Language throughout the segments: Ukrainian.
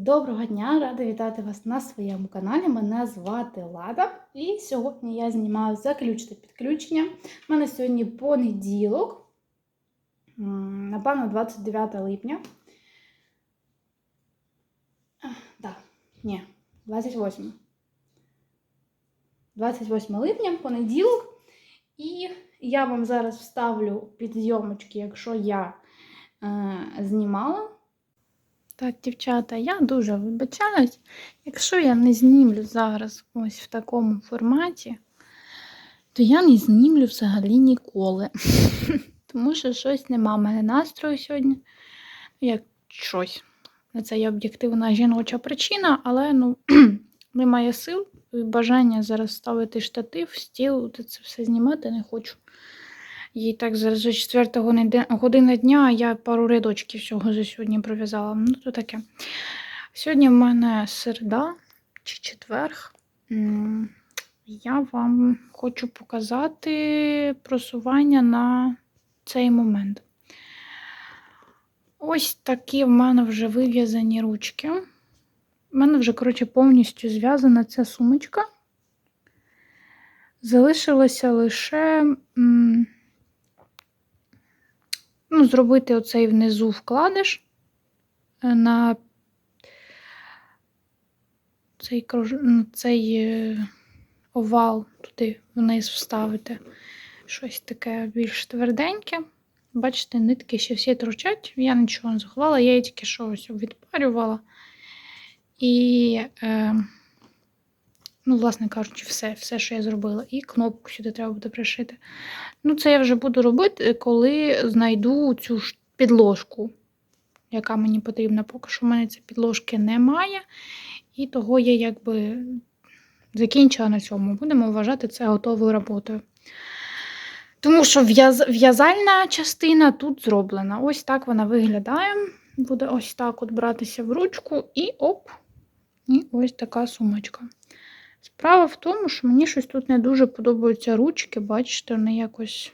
Доброго дня! Рада вітати вас на своєму каналі. Мене звати Лада. І сьогодні я знімаю заключне підключення. У мене сьогодні понеділок, напевно, 29 липня. Так, ні, 28. 28 липня, понеділок. І я вам зараз вставлю підйомочки, якщо я е, знімала. Так, дівчата, я дуже вибачаюсь, якщо я не знімлю зараз ось в такому форматі, то я не знімлю взагалі ніколи. Тому що щось нема в мене настрою сьогодні. Як щось. Це є об'єктивна жіноча причина, але ну, немає сил і бажання зараз ставити штатив, стіл, це все знімати не хочу. Їй так зараз вже 4 година дня, я пару рядочків всього за сьогодні пров'язала. Ну, то таке. Сьогодні в мене середа чи четверг. Я вам хочу показати просування на цей момент. Ось такі в мене вже вив'язані ручки. У мене вже, коротше, повністю зв'язана ця сумочка. Залишилося лише. м, ну, зробити оцей внизу вкладиш е, на цей, на цей е, овал туди вниз вставити щось таке більш тверденьке. Бачите, нитки ще всі торчать, я нічого не заховала, я її тільки що ось відпарювала. І, е, ну, власне кажучи, все, все, що я зробила. І кнопку сюди треба буде пришити. Ну, це я вже буду робити, коли знайду цю підложку, яка мені потрібна. Поки що в мене цієї підложки немає. І того я якби закінчила на цьому. Будемо вважати це готовою роботою. Тому що в'яз- в'язальна частина тут зроблена. Ось так вона виглядає. Буде ось так от братися в ручку і оп! І ось така сумочка. Справа в тому, що мені щось тут не дуже подобаються ручки, бачите, вони якось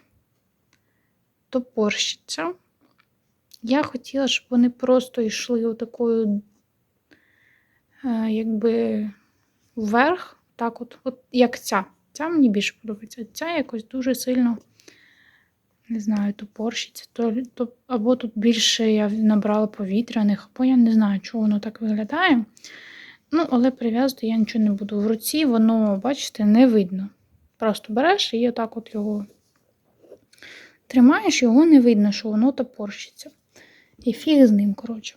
топорщаться. Я хотіла, щоб вони просто йшли отакою, е, якби вверх, так от, от як ця. Ця мені більше подобається. Ця якось дуже сильно, не знаю, топорщиться. То, то, або тут більше я набрала повітряних, або я не знаю, чого воно так виглядає. Ну, але прив'язувати я нічого не буду. В руці воно, бачите, не видно. Просто береш і отак от його тримаєш, його не видно, що воно топорщиться. І фіг з ним, коротше.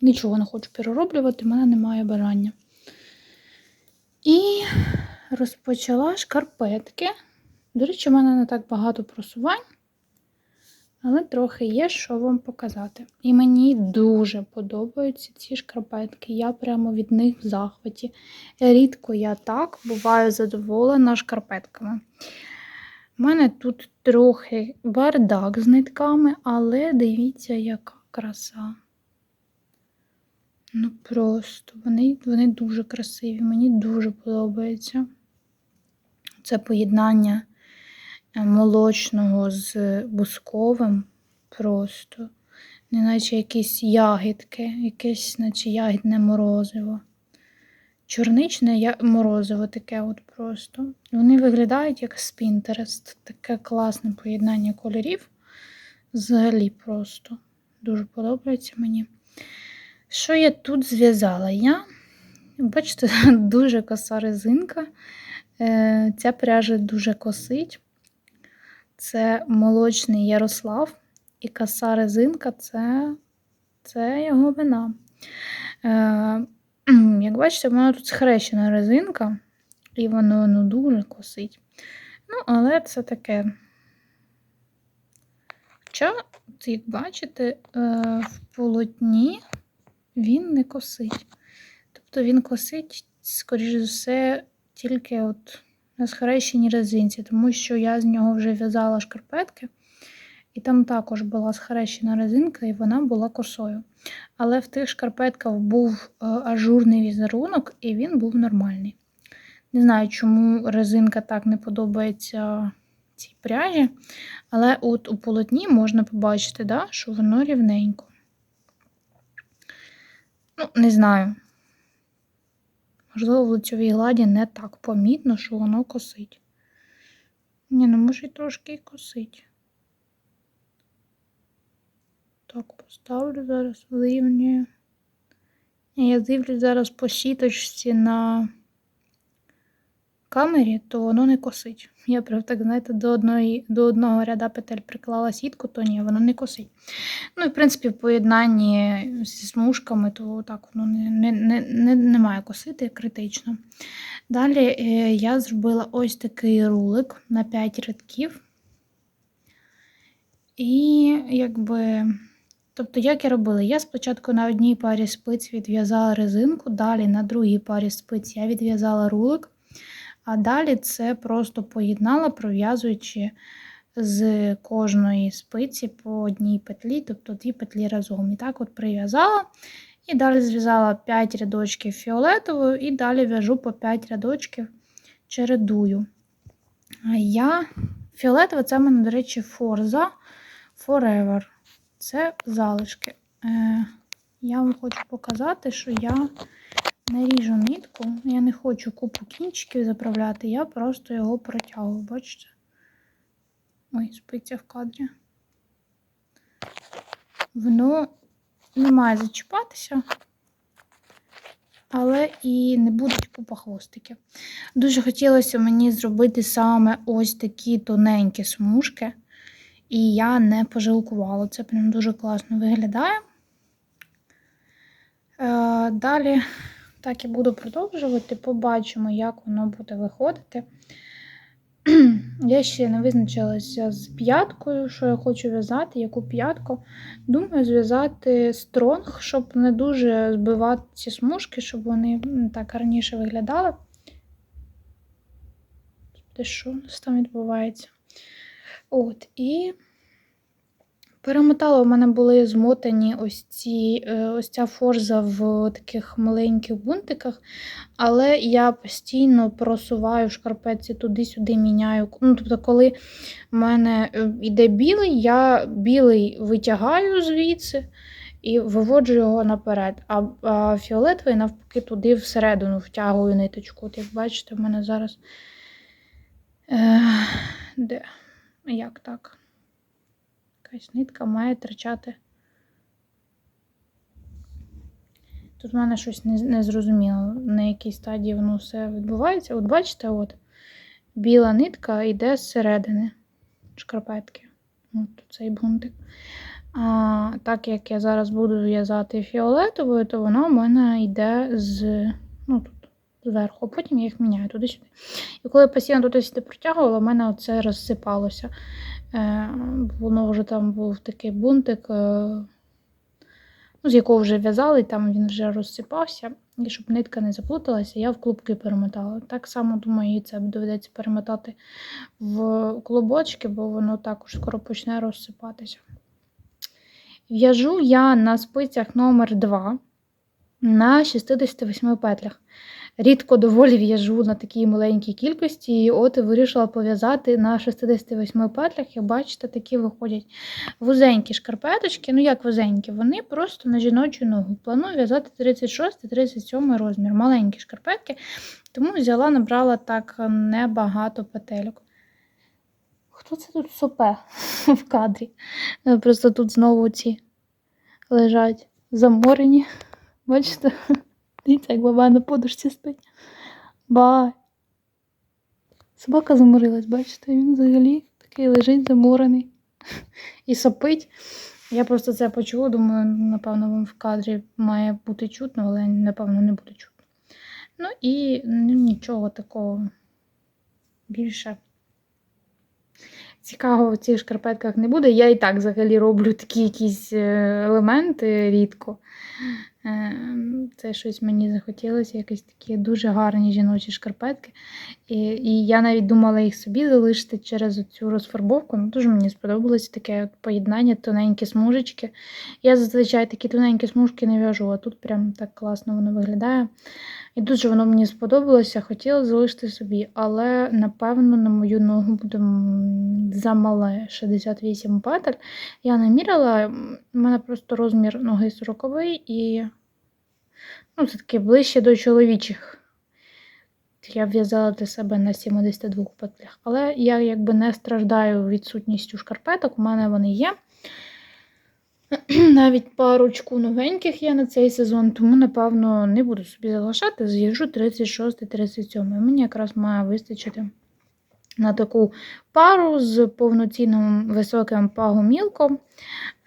Нічого не хочу перероблювати, в мене немає бажання. І розпочала шкарпетки. До речі, в мене не так багато просувань, але трохи є, що вам показати. І мені дуже подобаються ці шкарпетки. Я прямо від них в захваті. Рідко я так буваю задоволена шкарпетками. У мене тут трохи бардак з нитками, але дивіться, яка краса. Ну просто вони, вони дуже красиві, мені дуже подобається. Це поєднання молочного з бусковим просто. Неначе якісь ягідки, якесь, наче ягідне морозиво. Чорничне морозиво таке от просто. Вони виглядають як з. Таке класне поєднання кольорів. Взагалі просто дуже подобається мені. Що я тут зв'язала? Я, бачите, дуже коса резинка. Е, Ця пряжа дуже косить. Це молочний Ярослав. І коса резинка це, це його вина. Е, як бачите, в мене тут схрещена резинка, і воно ну, дуже косить. Ну, але це таке. Хоча, як бачите, е, в полотні він не косить. Тобто він косить, скоріш за все, тільки от на схрещеній резинці, тому що я з нього вже в'язала шкарпетки, і там також була схрещена резинка, і вона була косою. Але в тих шкарпетках був е, ажурний візерунок, і він був нормальний. Не знаю, чому резинка так не подобається цій пряжі, але от у полотні можна побачити, да, що воно рівненько. Ну, не знаю. Можливо, в лицьовій гладі не так помітно, що воно косить. Ні, ну може й трошки і косить. Так, поставлю зараз вирівнюю. Я дивлюсь зараз по сіточці на камері, то воно не косить. Я прям так, знаєте, до одної, до одного ряда петель приклала сітку, то ні, воно не косить. Ну і в принципі, в поєднанні зі смужками, то так воно не, не, не, не, не має косити критично. Далі е, я зробила ось такий рулик на 5 рядків. І якби. Тобто, як я робила? Я спочатку на одній парі спиць відв'язала резинку, далі на другій парі спиць я відв'язала рулик, а далі це просто поєднала, пров'язуючи з кожної спиці по одній петлі, тобто дві петлі разом. І так от прив'язала. І далі зв'язала 5 рядочків фіолетовою, і далі в'яжу по 5 рядочків чередую. Я фіолетова це в мене, до речі, форза Forever. Це залишки. Е, Я вам хочу показати, що я не ріжу нитку. Я не хочу купу кінчиків заправляти, я просто його протягую, бачите? Ой, спиться в кадрі. Воно не має зачіпатися, але і не будуть купа хвостиків. Дуже хотілося мені зробити саме ось такі тоненькі смужки. І я не пожалкувала. Це прям дуже класно виглядає. Е, Далі, так і буду продовжувати, побачимо, як воно буде виходити. Я ще не визначилася з п'яткою, що я хочу в'язати, яку п'ятку. Думаю, зв'язати стронг, щоб не дуже збивати ці смужки, щоб вони так раніше виглядали. Те, що у нас там відбувається? От, і перемотала, у мене були змотані ось ці, е, ось ця форза в таких маленьких бунтиках, але я постійно просуваю шкарпетці туди-сюди міняю. Ну, Тобто, коли в мене йде е, білий, я білий витягаю звідси і виводжу його наперед. А, а фіолетовий, навпаки, туди всередину втягую ниточку. От Як бачите, в мене зараз. Е, Де? Як так? Якась нитка має тричати. Тут в мене щось не, зрозуміло, на якій стадії воно все відбувається. От бачите, от біла нитка йде зсередини шкарпетки. От цей бунтик. А так як я зараз буду в'язати фіолетовою, то воно в мене йде з. ну тут зверху, а потім я їх міняю туди-сюди. І коли я постійно туди-сюди протягувала, в мене оце розсипалося. Е, воно вже там був такий бунтик, е, ну, з якого вже в'язали, там він вже розсипався. І щоб нитка не заплуталася, я в клубки перемотала. Так само, думаю, і це доведеться перемотати в клубочки, бо воно також скоро почне розсипатися. В'яжу я на спицях номер 2 на 68 петлях. Рідко доволі в'яжу на такій маленькій кількості, і от і вирішила пов'язати на 68 петлях, як бачите, такі виходять вузенькі шкарпеточки. Ну, як вузенькі, вони просто на жіночу ногу. Планую в'язати 36-37 розмір, маленькі шкарпетки, тому взяла, набрала так небагато петельок. Хто це тут сопе в кадрі? Просто тут знову ці лежать заморені. Бачите? Дивіться, як баба на подушці спить. Бай. Собака заморилась, бачите, він взагалі такий лежить заморений і сопить. Я просто це почула, думаю, напевно, вам в кадрі має бути чутно, але напевно не буде чутно. Ну і ну, нічого такого більше. Цікавого в цих шкарпетках не буде. Я і так взагалі роблю такі якісь е, елементи рідко. Ем, це щось мені захотілося, якісь такі дуже гарні жіночі шкарпетки. І і я навіть думала їх собі залишити через цю розфарбовку. Ну, Дуже мені сподобалось таке от поєднання, тоненькі смужечки. Я зазвичай такі тоненькі смужки не в'яжу, а тут прям так класно воно виглядає. І дуже воно мені сподобалося, хотіла залишити собі, але, напевно, на мою ногу буде замале 68 петель. Я не міряла, в мене просто розмір ноги 40 і Ну, це таки ближче до чоловічих. Я в'язала для себе на 72 петлях. Але я якби не страждаю відсутністю шкарпеток, у мене вони є. Навіть парочку новеньких є на цей сезон, тому, напевно, не буду собі залишати. З'їжджу 36-37. Мені якраз має вистачити на таку пару з повноцінним високим пагомілком.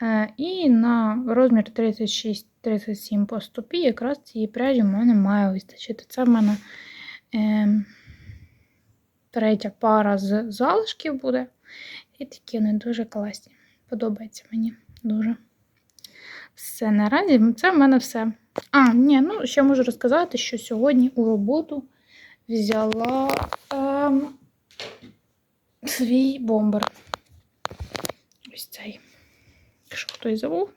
Е, І на розмір 36-37 по стопі якраз цієї пряжі в мене має вистачити. Це в мене е, третя пара з залишків буде. І такі вони дуже класні. Подобається мені дуже. Все, наразі це в мене все. А, ні, ну ще можу розказати, що сьогодні у роботу взяла ем, свій бомбер. Ось цей. Якщо хтось забув.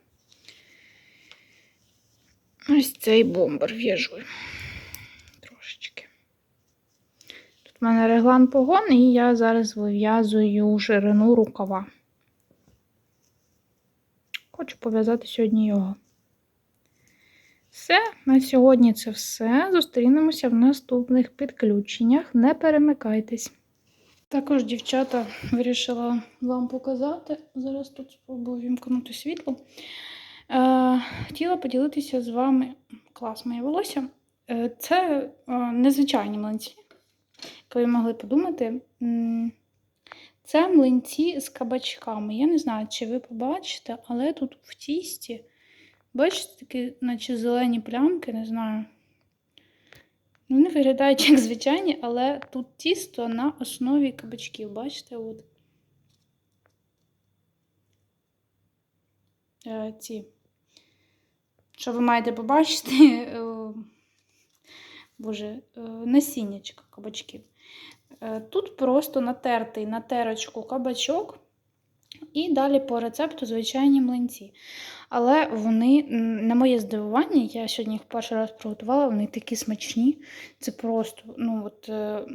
Ось цей бомбер в'яжу. Трошечки. Тут в мене реглан погон, і я зараз вив'язую ширину рукава. Хочу пов'язати сьогодні його. Все, на сьогодні це все. Зустрінемося в наступних підключеннях. Не перемикайтесь. Також, дівчата, вирішила вам показати. Зараз тут спробую вімкнути світло. Е, хотіла поділитися з вами клас моє волосся. Е, це е, незвичайні млинці, як ви могли подумати. Це млинці з кабачками. Я не знаю, чи ви побачите, але тут в тісті, бачите, такі, наче зелені плямки, не знаю. Ну, Вони виглядають як звичайні, але тут тісто на основі кабачків. Бачите, от. Е, ці. Що ви маєте побачити? е, Боже, е, насіннячка кабачків. Е, Тут просто натертий на терочку кабачок, і далі по рецепту звичайні млинці. Але вони, на моє здивування, я сьогодні їх перший раз приготувала, вони такі смачні. Це просто, ну от, е,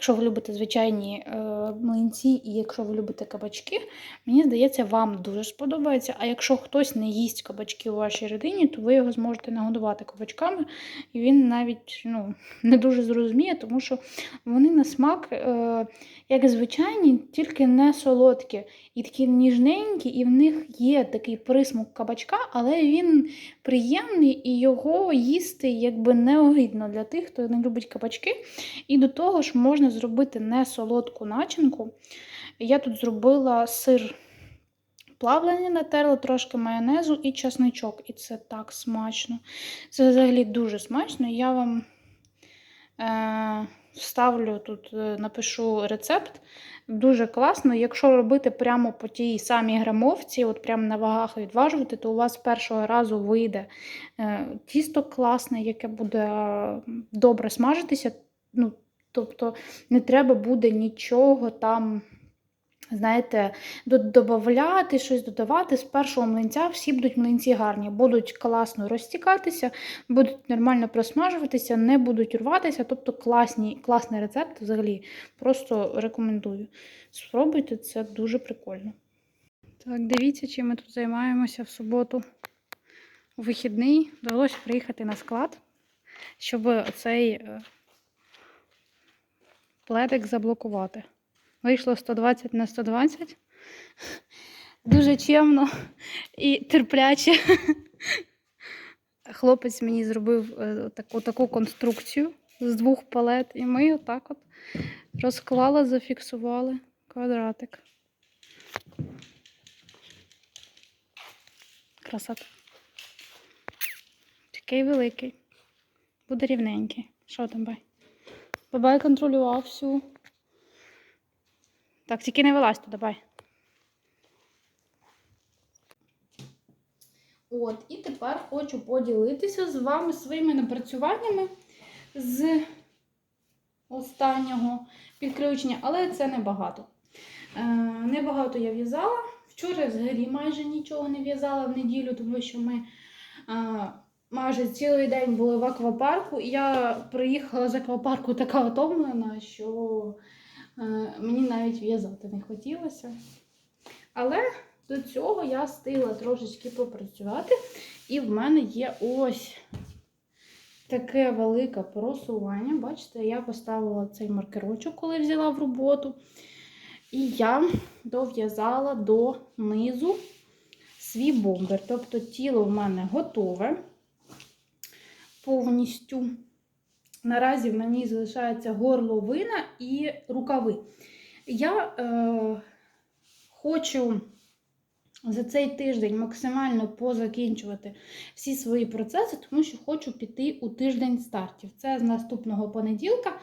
якщо ви любите звичайні е, млинці, і якщо ви любите кабачки, мені здається, вам дуже сподобається. А якщо хтось не їсть кабачки у вашій родині, то ви його зможете нагодувати кабачками, і він навіть ну, не дуже зрозуміє, тому що вони на смак, е, як звичайні, тільки не солодкі. І такі ніжненькі, і в них є такий присмак кабачка, але він приємний і його їсти якби не огидно для тих, хто не любить кабачки. І до того ж можна зробити не солодку начинку. Я тут зробила сир плавлений, натерла трошки майонезу і чесничок. І це так смачно. Це взагалі дуже смачно. Я вам е, вставлю тут, е, напишу рецепт. Дуже класно. Якщо робити прямо по тій самій грамовці, от прямо на вагах відважувати, то у вас першого разу вийде е, тісто класне, яке буде добре смажитися. Ну, тобто не треба буде нічого там. Знаєте, додавати, щось додавати з першого млинця всі будуть млинці гарні, будуть класно розтікатися, будуть нормально просмажуватися, не будуть рватися. Тобто класні, класний рецепт взагалі. Просто рекомендую. Спробуйте, це дуже прикольно. Так, дивіться, чим ми тут займаємося в суботу. У вихідний вдалося приїхати на склад, щоб цей пледик заблокувати. Вийшло 120 на 120. Дуже чемно і терпляче. Хлопець мені зробив е, таку, таку конструкцію з двох палет, і ми отак от розклали, зафіксували квадратик. Красота. Такий великий. Буде рівненький. Що там бай? Бабай контролював всю. Так, тільки не вилазь туди, давай. От, і тепер хочу поділитися з вами своїми напрацюваннями з останнього підключення, але це небагато. Е, небагато я в'язала. Вчора взагалі майже нічого не в'язала в неділю, тому що ми е, майже цілий день були в аквапарку, і я приїхала з аквапарку така втомлена, що Е, Мені навіть в'язати не хотілося. Але до цього я встигла трошечки попрацювати. І в мене є ось таке велике просування. Бачите, я поставила цей маркерочок, коли взяла в роботу. І я дов'язала до низу свій бомбер. Тобто тіло в мене готове повністю. Наразі в мені залишається горловина і рукави. Я е, хочу за цей тиждень максимально позакінчувати всі свої процеси, тому що хочу піти у тиждень стартів. Це з наступного понеділка.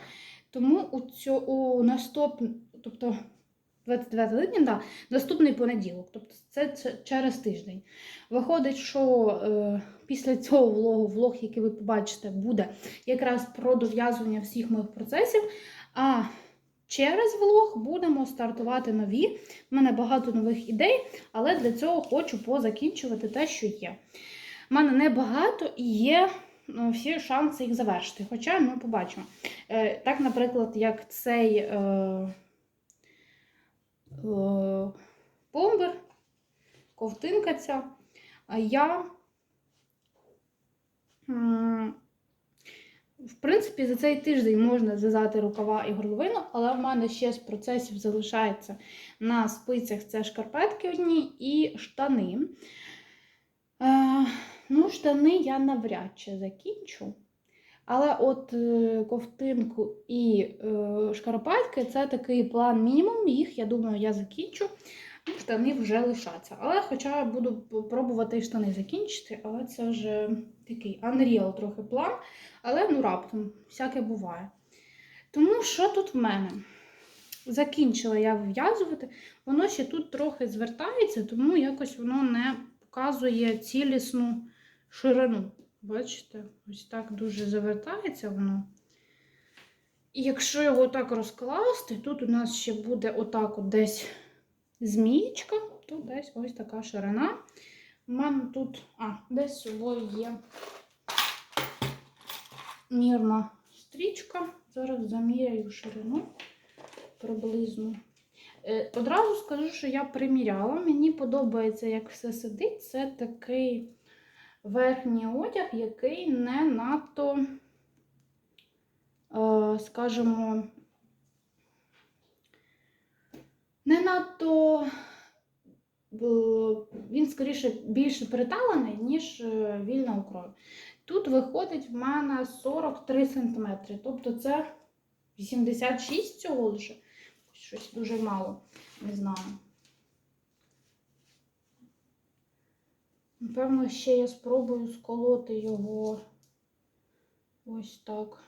Тому у, цю, у наступ, тобто 29 липня, да, наступний понеділок, тобто це через тиждень. Виходить, що е, після цього влогу, влог, який ви побачите, буде якраз про дов'язування всіх моїх процесів. А через влог будемо стартувати нові. У мене багато нових ідей, але для цього хочу позакінчувати те, що є. У мене небагато і є ну, всі шанси їх завершити. Хоча ми побачимо. Е, так, наприклад, як цей е, е, бомбер, ковтинка ця. А я, в принципі, за цей тиждень можна зв'язати рукава і горловину, але в мене ще з процесів залишається на спицях це шкарпетки одні і штани. Е, ну, штани я навряд чи закінчу. Але от е, ковтинку і е, шкарпетки це такий план мінімум. Їх, я думаю, я закінчу. Штани вже лишаться. Але хоча я буду пробувати штани закінчити, але це вже такий unreal трохи план. Але ну раптом, всяке буває. Тому що тут в мене? Закінчила я вив'язувати, воно ще тут трохи звертається, тому якось воно не показує цілісну ширину. Бачите, ось так дуже завертається воно. І якщо його так розкласти, тут у нас ще буде отак от десь змієчка, то десь ось така ширина. У мене тут, а, десь собою є мірна стрічка. Зараз заміряю ширину приблизно. Е, Одразу скажу, що я приміряла. Мені подобається, як все сидить. Це такий верхній одяг, який не надто, е, скажімо, не надто він скоріше більше приталений, ніж е, вільна укрою. Тут виходить в мене 43 см, тобто це 86 цього лише. Щось дуже мало, не знаю. Напевно, ще я спробую сколоти його ось так.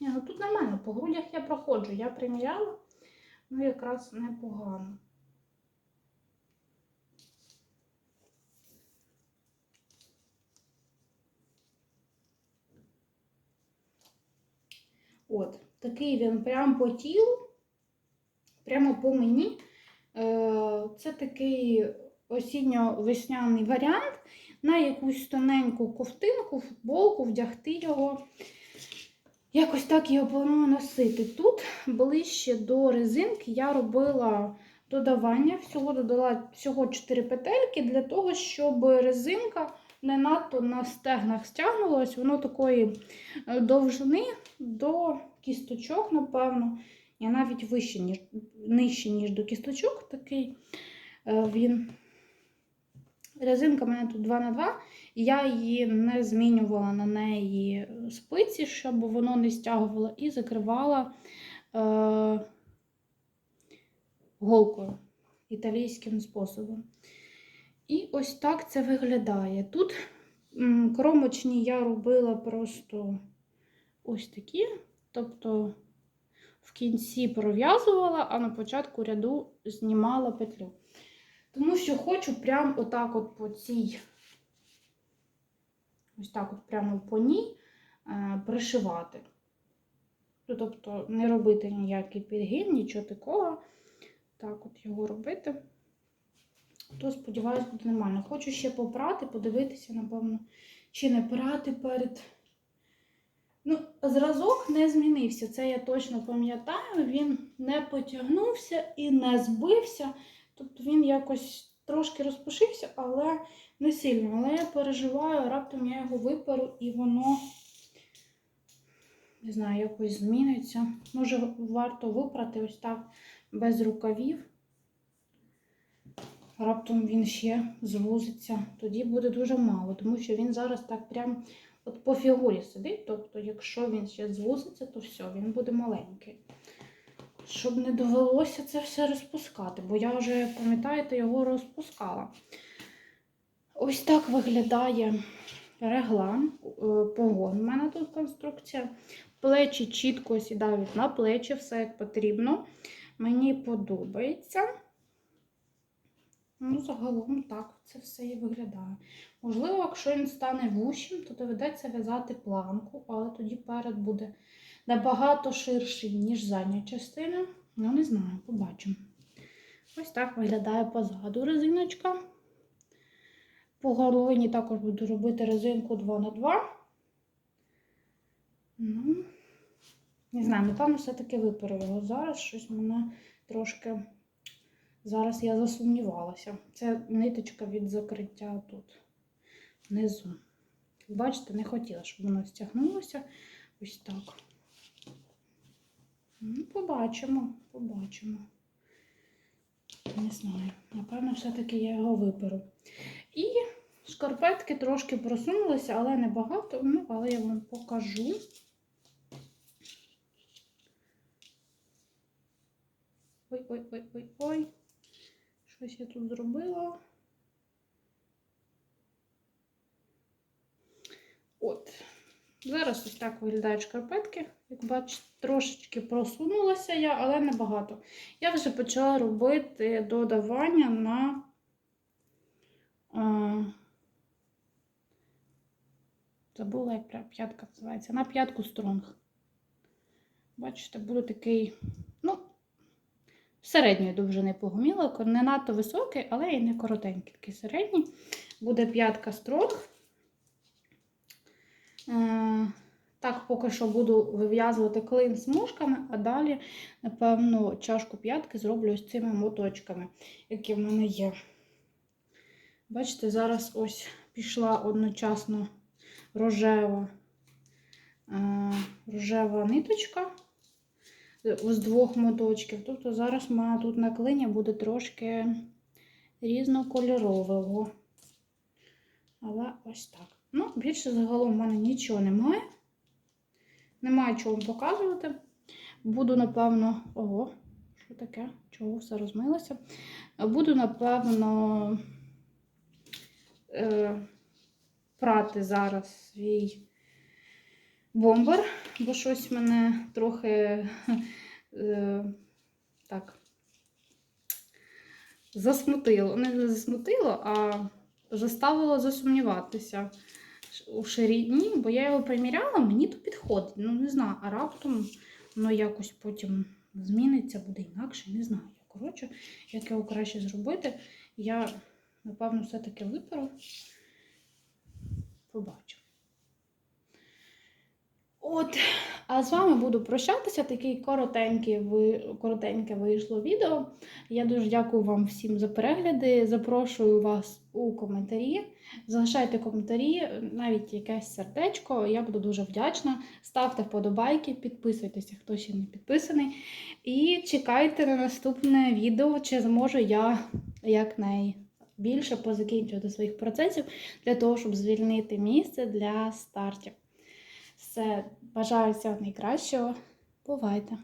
Ні, ну тут нормально, по грудях я проходжу. Я приміряла, ну якраз непогано. От, такий він прямо по тілу, прямо по мені. Е, Це такий осінньо-весняний варіант на якусь тоненьку ковтинку, футболку, вдягти його. Якось так його планую носити. Тут ближче до резинки я робила додавання, всього додала всього 4 петельки для того, щоб резинка не надто на стегнах стягнулась. Воно такої е, довжини до кісточок, напевно. І навіть вище, ніж, нижче, ніж до кісточок. Такий е, він. Резинка в мене тут 2 на 2 я її не змінювала на неї спиці, щоб воно не стягувало, і закривала е, голкою італійським способом. І ось так це виглядає. Тут кромочні я робила просто ось такі, тобто в кінці пров'язувала, а на початку ряду знімала петлю. Тому що хочу прямо отак от по цій, ось так от прямо по ній е, пришивати. Ну, Тобто не робити ніякий підгін, нічого такого. Так от його робити. То, сподіваюсь, буде нормально. Хочу ще попрати, подивитися, напевно, чи не прати перед. Ну, зразок не змінився, це я точно пам'ятаю. Він не потягнувся і не збився. Тобто він якось трошки розпушився, але не сильно. Але я переживаю, раптом я його виперу і воно, не знаю, якось зміниться. Може, варто випрати ось так без рукавів. Раптом він ще звузиться. Тоді буде дуже мало, тому що він зараз так прям от по фігурі сидить. Тобто, якщо він ще звузиться, то все, він буде маленький. Щоб не довелося це все розпускати, бо я вже, пам'ятаєте, його розпускала. Ось так виглядає реглан, е, погон. У мене тут конструкція. Плечі чітко сідають на плечі, все як потрібно. Мені подобається. Ну, загалом так це все і виглядає. Можливо, якщо він стане вущим, то доведеться в'язати планку, але тоді перед буде набагато ширший, ніж задня частина. Ну, не знаю, побачимо. Ось так виглядає позаду резиночка. По горловині також буду робити резинку 2х2. Ну, не знаю, напевно, все-таки його зараз. Щось мене трошки. Зараз я засумнівалася. Це ниточка від закриття тут внизу. Бачите, не хотіла, щоб воно стягнулося. Ось так. Ну, побачимо, побачимо. Не знаю. Напевно, все-таки я його виперу. І шкарпетки трошки просунулися, але не багато. Ну, але я вам покажу. Ой-ой-ой-ой-ой. Щось я тут зробила. От. Зараз ось так виглядають шкарпетки. Як бачите, трошечки просунулася я, але не багато. Я вже почала робити додавання на а, забула, як п'ятка називається, на п'ятку стронг. Бачите, буде такий, ну, середньої довжини погомілок, не надто високий, але і не коротенький, такий середній. Буде п'ятка стронг. Е, Так, поки що буду вив'язувати клин смужками, а далі, напевно, чашку п'ятки зроблю ось цими моточками, які в мене є. Бачите, зараз ось пішла одночасно рожева, е, рожева ниточка з двох моточків. Тобто зараз в мене тут на клині буде трошки різнокольорового. Але ось так. Ну, більше загалом в мене нічого немає. Немає чого вам показувати. Буду, напевно, ого, що таке? Чого все розмилося? Буду, напевно, е, прати зараз свій бомбер, бо щось мене трохи е, так засмутило. Не засмутило, а заставило засумніватися у ширині, бо я його приміряла, мені то підходить. Ну, не знаю, а раптом воно якось потім зміниться, буде інакше, не знаю. Коротше, як його краще зробити, я, напевно, все-таки виперу. Побачу. От, а з вами буду прощатися. Такий коротенький, ви- коротеньке вийшло відео. Я дуже дякую вам всім за перегляди. Запрошую вас у коментарі. Залишайте коментарі, навіть якесь сердечко. Я буду дуже вдячна. Ставте вподобайки, підписуйтеся, хто ще не підписаний. І чекайте на наступне відео, чи зможу я якнайбільше позакінчувати своїх процесів для того, щоб звільнити місце для стартів. Все, бажаю всього найкращого. Бувайте!